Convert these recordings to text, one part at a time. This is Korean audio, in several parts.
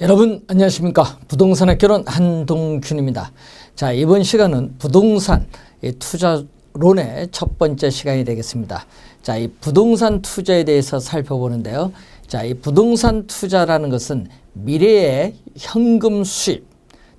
여러분 안녕하십니까? 부동산의 결혼 한동균입니다. 자 이번 시간은 부동산 이 투자론의 첫 번째 시간이 되겠습니다. 자이 부동산 투자에 대해서 살펴보는데요. 자이 부동산 투자라는 것은 미래의 현금 수입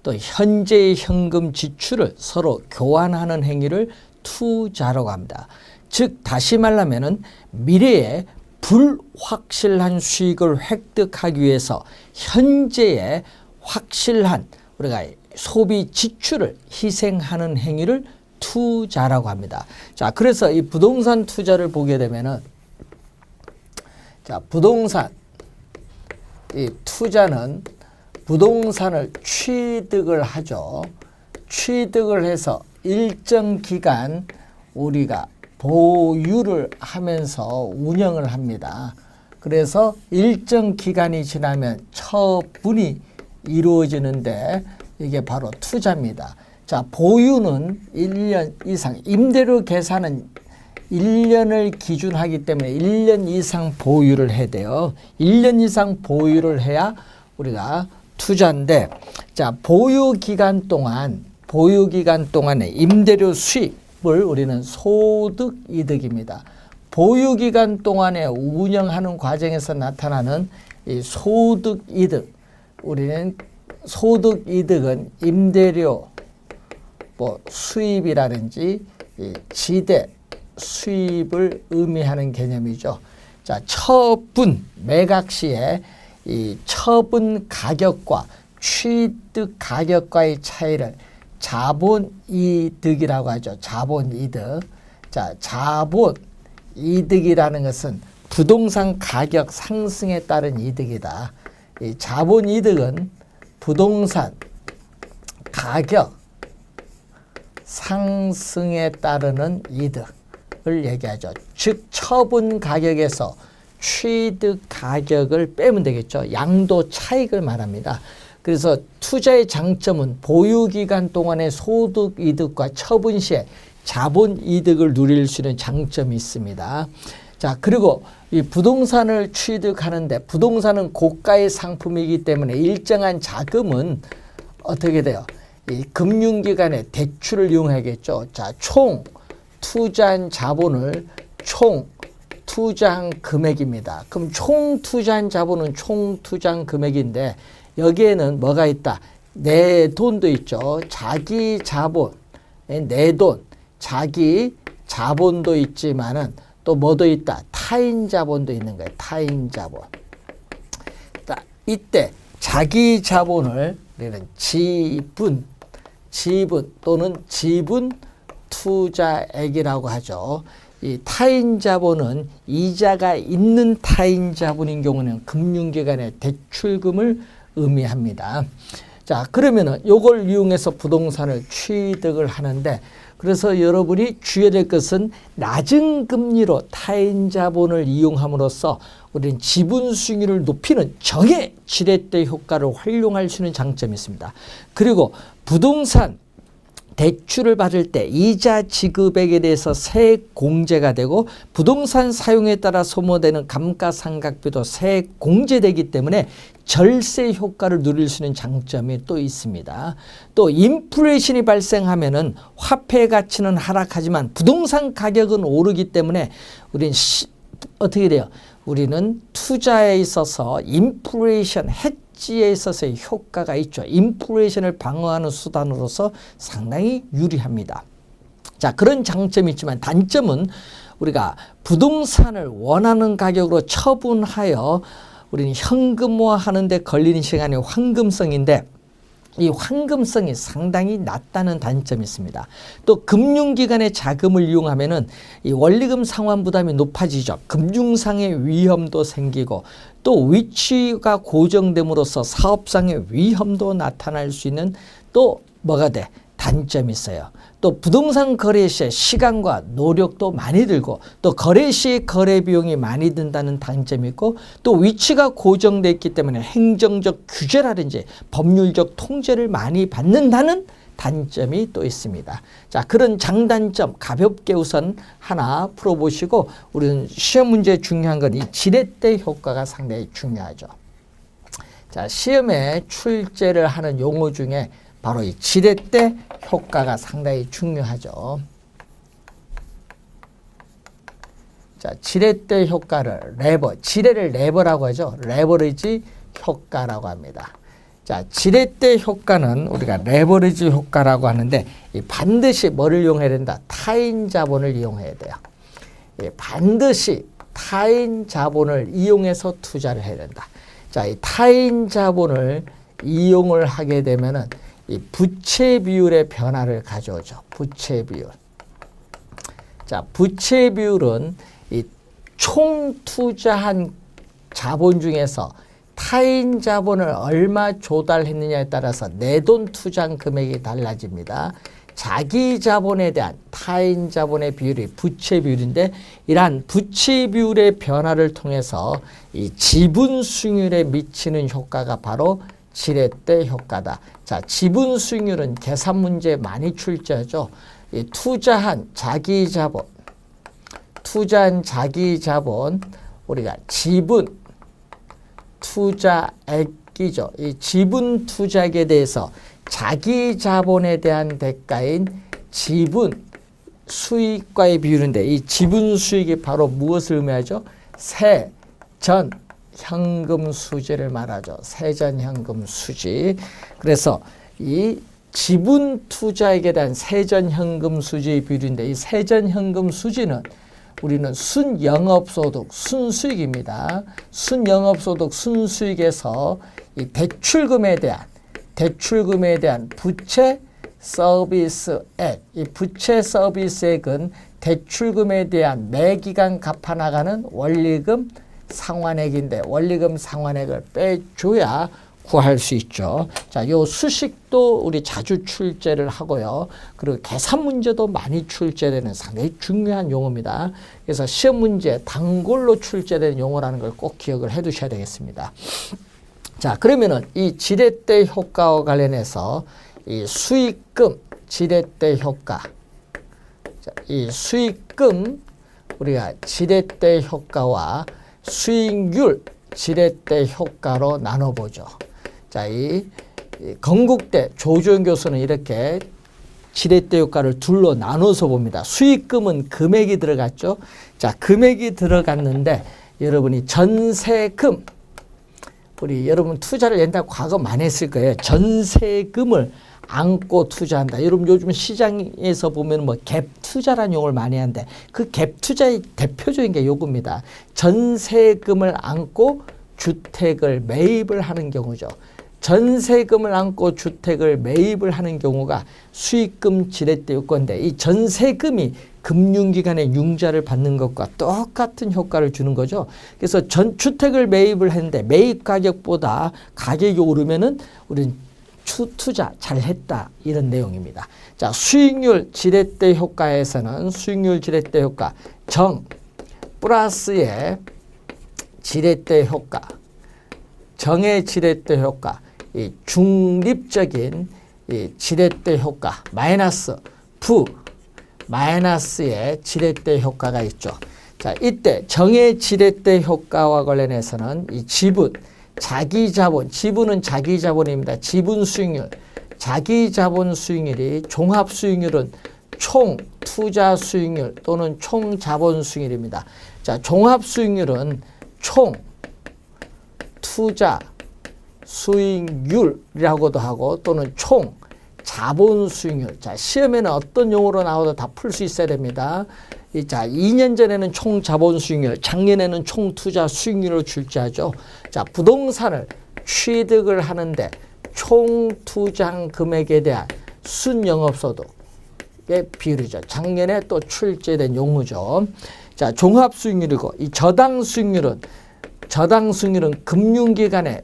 또 현재의 현금 지출을 서로 교환하는 행위를 투자라고 합니다. 즉 다시 말하면은 미래에 불확실한 수익을 획득하기 위해서 현재의 확실한 우리가 소비 지출을 희생하는 행위를 투자라고 합니다. 자, 그래서 이 부동산 투자를 보게 되면은 자, 부동산 이 투자는 부동산을 취득을 하죠. 취득을 해서 일정 기간 우리가 보유를 하면서 운영을 합니다. 그래서 일정 기간이 지나면 처분이 이루어지는데 이게 바로 투자입니다. 자, 보유는 1년 이상, 임대료 계산은 1년을 기준하기 때문에 1년 이상 보유를 해야 돼요. 1년 이상 보유를 해야 우리가 투자인데, 자, 보유 기간 동안, 보유 기간 동안에 임대료 수익 을 우리는 소득 이득입니다. 보유 기간 동안에 운영하는 과정에서 나타나는 이 소득 이득, 우리는 소득 이득은 임대료, 뭐 수입이라든지 이 지대 수입을 의미하는 개념이죠. 자, 처분 매각 시에 이 처분 가격과 취득 가격과의 차이를 자본 이득이라고 하죠. 자본 이득. 자, 자본 이득이라는 것은 부동산 가격 상승에 따른 이득이다. 이 자본 이득은 부동산 가격 상승에 따르는 이득을 얘기하죠. 즉 처분 가격에서 취득 가격을 빼면 되겠죠. 양도 차익을 말합니다. 그래서 투자의 장점은 보유 기간 동안의 소득 이득과 처분 시에 자본 이득을 누릴 수 있는 장점이 있습니다. 자, 그리고 이 부동산을 취득하는데 부동산은 고가의 상품이기 때문에 일정한 자금은 어떻게 돼요? 이 금융기관의 대출을 이용하겠죠. 자, 총 투자한 자본을 총 투자한 금액입니다. 그럼 총 투자한 자본은 총 투자한 금액인데 여기에는 뭐가 있다? 내 돈도 있죠. 자기 자본, 내 돈, 자기 자본도 있지만은 또 뭐도 있다? 타인 자본도 있는 거예요. 타인 자본. 이때 자기 자본을 우리는 지분, 지분 또는 지분 투자액이라고 하죠. 이 타인 자본은 이자가 있는 타인 자본인 경우는 금융기관의 대출금을 의미합니다. 자, 그러면은 요걸 이용해서 부동산을 취득을 하는데 그래서 여러분이 주의해야 될 것은 낮은 금리로 타인 자본을 이용함으로써 우리는 지분 수익률을 높이는 정의 지렛대 효과를 활용할 수 있는 장점이 있습니다. 그리고 부동산 대출을 받을 때 이자 지급액에 대해서 세액 공제가 되고 부동산 사용에 따라 소모되는 감가상각비도 세액 공제되기 때문에 절세 효과를 누릴 수 있는 장점이 또 있습니다. 또 인플레이션이 발생하면은 화폐 가치는 하락하지만 부동산 가격은 오르기 때문에 우리는 시, 어떻게 돼요? 우리는 투자에 있어서 인플레이션 해지에 있어서의 효과가 있죠. 인플레이션을 방어하는 수단으로서 상당히 유리합니다. 자, 그런 장점이 있지만 단점은 우리가 부동산을 원하는 가격으로 처분하여 우리는 현금화하는 데 걸리는 시간이 황금성인데 이 황금성이 상당히 낮다는 단점이 있습니다. 또 금융기관의 자금을 이용하면은 이 원리금 상환 부담이 높아지죠. 금융상의 위험도 생기고 또 위치가 고정됨으로써 사업상의 위험도 나타날 수 있는 또 뭐가 돼? 단점이 있어요. 또 부동산 거래 시에 시간과 노력도 많이 들고 또 거래 시 거래 비용이 많이 든다는 단점이 있고 또 위치가 고정돼 있기 때문에 행정적 규제라든지 법률적 통제를 많이 받는다는 단점이 또 있습니다. 자, 그런 장단점 가볍게 우선 하나 풀어보시고 우리는 시험 문제 중요한 건 이 지렛대 효과가 상당히 중요하죠. 자, 시험에 출제를 하는 용어 중에 바로 이 지렛대 효과가 상당히 중요하죠. 자, 지렛대 효과를 레버, 지뢰를 레버라고 하죠. 레버리지 효과라고 합니다. 자, 지렛대 효과는 우리가 레버리지 효과라고 하는데 이 반드시 뭐를 이용해야 된다? 타인 자본을 이용해야 돼요. 예, 반드시 타인 자본을 이용해서 투자를 해야 된다. 자, 이 타인 자본을 이용을 하게 되면은 이 부채 비율의 변화를 가져오죠. 부채 비율. 자, 부채 비율은 이 총 투자한 자본 중에서 타인 자본을 얼마 조달했느냐에 따라서 내 돈 투자한 금액이 달라집니다. 자기 자본에 대한 타인 자본의 비율이 부채 비율인데 이러한 부채 비율의 변화를 통해서 이 지분 수익률에 미치는 효과가 바로 지렛대 효과다. 자, 지분 수익률은 계산 문제 많이 출제하죠. 이 투자한 자기 자본, 투자한 자기 자본, 우리가 지분 투자액이죠. 이 지분 투자액에 대해서 자기 자본에 대한 대가인 지분 수익과의 비율인데 이 지분 수익이 바로 무엇을 의미하죠? 세 전 현금 수지를 말하죠. 세전 현금 수지. 그래서 이 지분 투자액에 대한 세전 현금 수지의 비율인데 이 세전 현금 수지는 우리는 순영업소득, 순수익입니다. 순영업소득, 순수익에서 이 대출금에 대한 대출금에 대한 부채 서비스액, 이 부채 서비스액은 대출금에 대한 매기간 갚아 나가는 원리금 상환액인데 원리금 상환액을 빼줘야 구할 수 있죠. 자, 요 수식도 우리 자주 출제를 하고요. 그리고 계산 문제도 많이 출제되는 상당히 중요한 용어입니다. 그래서 시험 문제 단골로 출제되는 용어라는 걸 꼭 기억을 해 두셔야 되겠습니다. 자, 그러면은 이 지렛대 효과와 관련해서 이 수익금 지렛대 효과. 자, 이 수익금 우리가 지렛대 효과와 수익률 지렛대 효과로 나눠보죠. 자, 이, 이 건국대 조주현 교수는 이렇게 지렛대 효과를 둘로 나눠서 봅니다. 수익금은 금액이 들어갔죠. 자, 금액이 들어갔는데 여러분이 전세금 우리 여러분 투자를 옛날 과거 많이 했을 거예요. 전세금을 안고 투자한다. 여러분 요즘 시장에서 보면 뭐 갭 투자라는 용어를 많이 하는데 그 갭 투자의 대표적인 게 요겁니다. 전세금을 안고 주택을 매입을 하는 경우죠. 전세금을 안고 주택을 매입을 하는 경우가 수익금 지렛대 요건데 이 전세금이 금융기관의 융자를 받는 것과 똑같은 효과를 주는 거죠. 그래서 전 주택을 매입을 했는데 매입 가격보다 가격이 오르면은 우리는 추, 투자 잘했다 이런 내용입니다. 자 수익률 지렛대 효과에서는 수익률 지렛대 효과 정 플러스의 지렛대 효과 정의 지렛대 효과 이 중립적인 이 지렛대 효과 마이너스 부 마이너스의 지렛대 효과가 있죠. 자, 이때 정의 지렛대 효과와 관련해서는 이 지분, 자기 자본, 지분은 자기 자본입니다. 지분 수익률, 자기 자본 수익률이 종합 수익률은 총 투자 수익률 또는 총 자본 수익률입니다. 자, 종합 수익률은 총 투자 수익률이라고도 하고 또는 총 자본 수익률. 자, 시험에는 어떤 용어로 나와도 다 풀 수 있어야 됩니다. 이, 자, 2년 전에는 총 자본 수익률, 작년에는 총 투자 수익률을 출제하죠. 자, 부동산을 취득을 하는데 총 투자 금액에 대한 순영업소득의 비율이죠. 작년에 또 출제된 용어죠. 자, 종합 수익률이고 이 저당 수익률은 저당 수익률은 금융기관의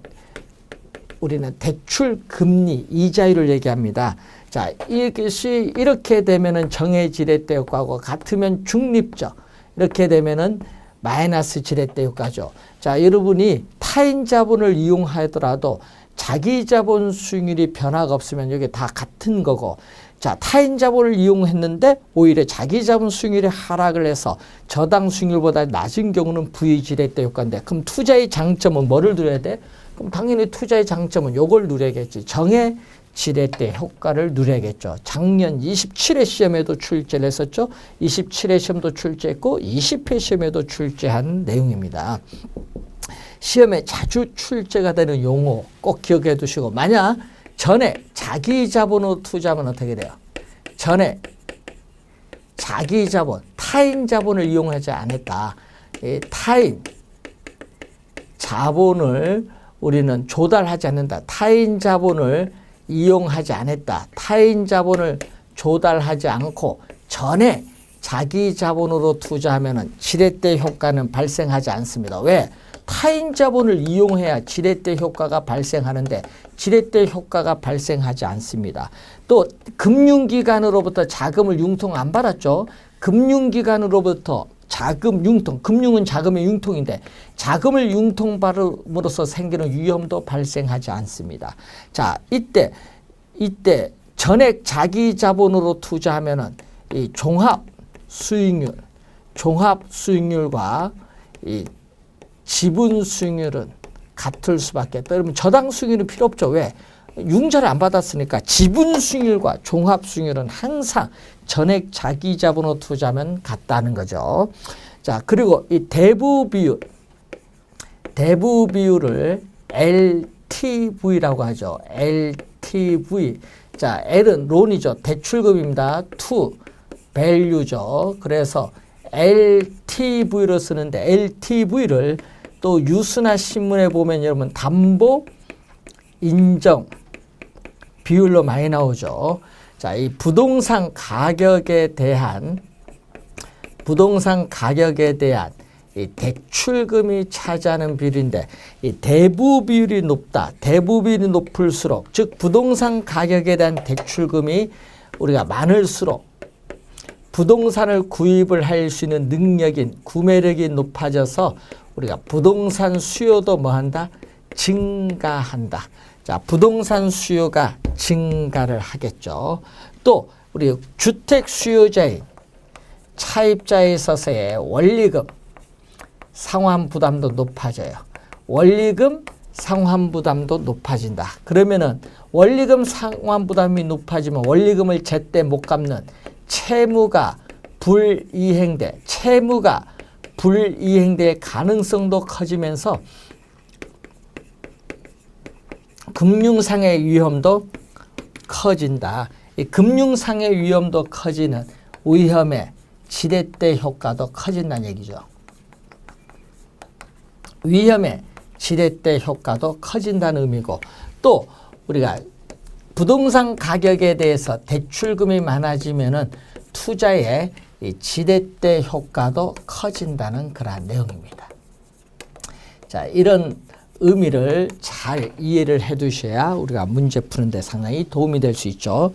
우리는 대출 금리 이자율을 얘기합니다. 자, 이것이 이렇게 되면은 정해 지렛대 효과고 같으면 중립적. 이렇게 되면은 마이너스 지렛대 효과죠. 자, 여러분이 타인 자본을 이용하더라도 자기 자본 수익률이 변화가 없으면 여기 다 같은 거고 자, 타인 자본을 이용했는데 오히려 자기 자본 수익률이 하락을 해서 저당 수익률보다 낮은 경우는 부의 지렛대 효과인데 그럼 투자의 장점은 뭐를 들어야 돼? 그럼 당연히 투자의 장점은 요걸 누려야겠지. 정의 지렛대 효과를 누려야겠죠. 작년 27회 시험에도 출제를 했었죠. 27회 시험도 출제했고 20회 시험에도 출제한 내용입니다. 시험에 자주 출제가 되는 용어 꼭 기억해 두시고 만약 전에 자기 자본으로 투자하면 어떻게 돼요? 전에 자기 자본, 타인 자본을 이용하지 않았다. 이 타인 자본을 우리는 조달하지 않는다. 타인 자본을 이용하지 않았다. 타인 자본을 조달하지 않고 전에 자기 자본으로 투자하면 지렛대 효과는 발생하지 않습니다. 왜? 타인 자본을 이용해야 지렛대 효과가 발생하는데 지렛대 효과가 발생하지 않습니다. 또 금융기관으로부터 자금을 융통 안 받았죠. 금융기관으로부터 자금 융통, 금융은 자금의 융통인데 자금을 융통받음으로써 생기는 위험도 발생하지 않습니다. 자, 이때 이때 전액 자기 자본으로 투자하면은 이 종합 수익률, 종합 수익률과 이 지분 수익률은 같을 수밖에 없다. 그러면 저당 수익률은 필요 없죠. 왜? 융자를 안 받았으니까 지분 수익률과 종합 수익률은 항상 전액 자기 자본으로 투자하면 같다는 거죠. 자, 그리고 이 대부 비율, 대부 비율을 LTV라고 하죠. LTV. 자, L은 론이죠. 대출금입니다. to value죠. 그래서 LTV로 쓰는데 LTV를 또 유수나 신문에 보면 여러분 담보 인정 비율로 많이 나오죠. 자, 이 부동산 가격에 대한 부동산 가격에 대한 이 대출금이 차지하는 비율인데 이 대부 비율이 높다. 대부 비율이 높을수록 즉 부동산 가격에 대한 대출금이 우리가 많을수록 부동산을 구입을 할 수 있는 능력인 구매력이 높아져서 우리가 부동산 수요도 뭐한다? 증가한다. 자, 부동산 수요가 증가를 하겠죠. 또 우리 주택 수요자인 차입자에 있어서의 원리금 상환 부담도 높아져요. 원리금 상환 부담도 높아진다. 그러면은 원리금 상환 부담이 높아지면 원리금을 제때 못 갚는 채무가 불이행돼 채무가 불이행될 가능성도 커지면서 금융상의 위험도 커진다. 이 금융상의 위험도 커지는 위험의 지렛대 효과도 커진다는 얘기죠. 위험의 지렛대 효과도 커진다는 의미고 또 우리가 부동산 가격에 대해서 대출금이 많아지면은 투자의 이 지렛대 효과도 커진다는 그러한 내용입니다. 자, 이런 의미를 잘 이해를 해 두셔야 우리가 문제 푸는데 상당히 도움이 될 수 있죠.